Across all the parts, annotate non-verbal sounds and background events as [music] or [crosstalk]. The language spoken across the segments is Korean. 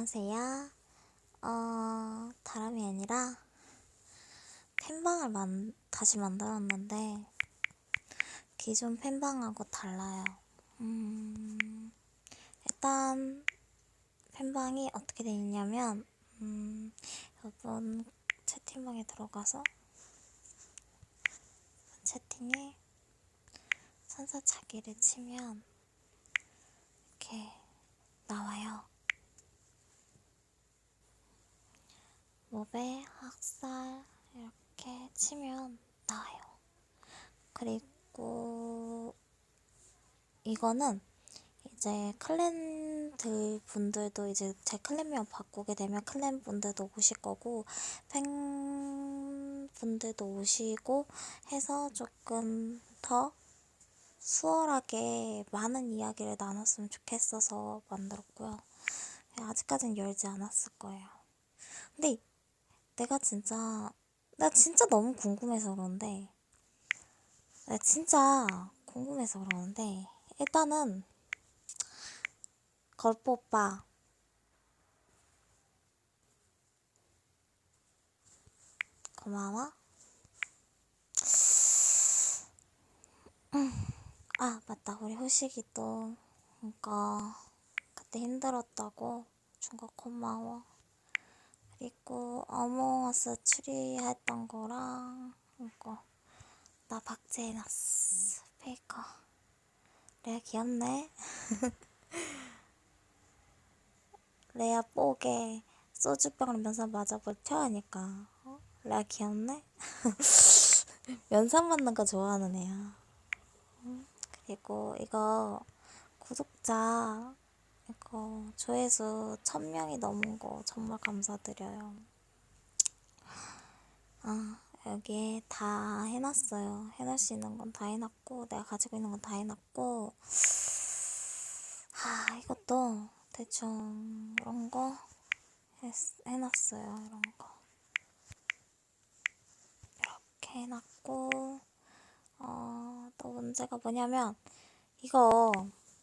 안녕하세요. 어, 다름이 아니라 팬방을 만, 다시 만들었는데 기존 팬방하고 달라요. 음, 일단 팬방이 어떻게 되어 있냐면 음, 이번 채팅방에 들어가서 채팅에 천사 자기를 치면 이렇게 나와요. 몹의 학살 이렇게 치면 나와요. 그리고 이거는 이제 클랜들 분들도 이제 제 클랜명 바꾸게 되면 클랜 분들도 오실 거고 팬 분들도 오시고 해서 조금 더 수월하게 많은 이야기를 나눴으면 좋겠어서 만들었고요. 아직까지는 열지 않았을 거예요. 근데 내가 진짜 나 진짜 너무 궁금해서 그런데. 나 진짜 궁금해서 그러는데. 일단은 걸포 오빠. 고마워. 아 맞다. 우리 호식이 또 그니까 그때 힘들었다고. 준 거 고마워 그리고 어몽어스 추리했던 거랑 이거. 나 박제해놨어 페이커. 레아 귀엽네. [laughs] 레아 뽀개 소주병을 면상 맞아볼 텨하니까. 어? 레아 귀엽네? [laughs] 면상 맞는 거 좋아하는 애야. 음, 그리고 이거 구독자 이거 조회수 1000명이 넘은 거 정말 감사드려요. 아, 여기에 다 해놨어요. 해놓을 수 있는 건 다 해놨고, 내가 가지고 있는 건 다 해놨고, 아, 이것도 대충 이런 거 했, 해놨어요. 이런 거. 이렇게 해놨고, 어, 또 문제가 뭐냐면, 이거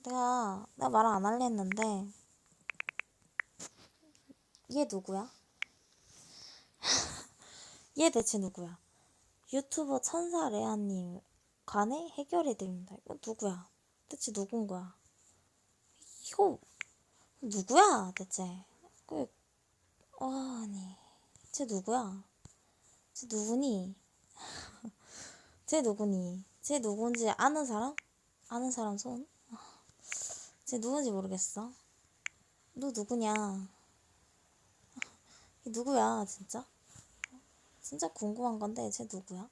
내가 내가 말 안 할래 했는데 얘 누구야? [laughs] 얘 대체 누구야? 유튜버 천사 레아님 관에 해결해 드립니다. 이거 누구야? 대체 누군 거야? 이거 누구야 대체? 그 어, 아니 쟤 누구야? 쟤 누구니? [laughs] 쟤 누구니? 쟤 누군지 아는 사람? 아는 사람 손? 쟤 누군지 모르겠어. 너 누구냐? 이 누구야, 진짜? 진짜 궁금한 건데, 쟤 누구야?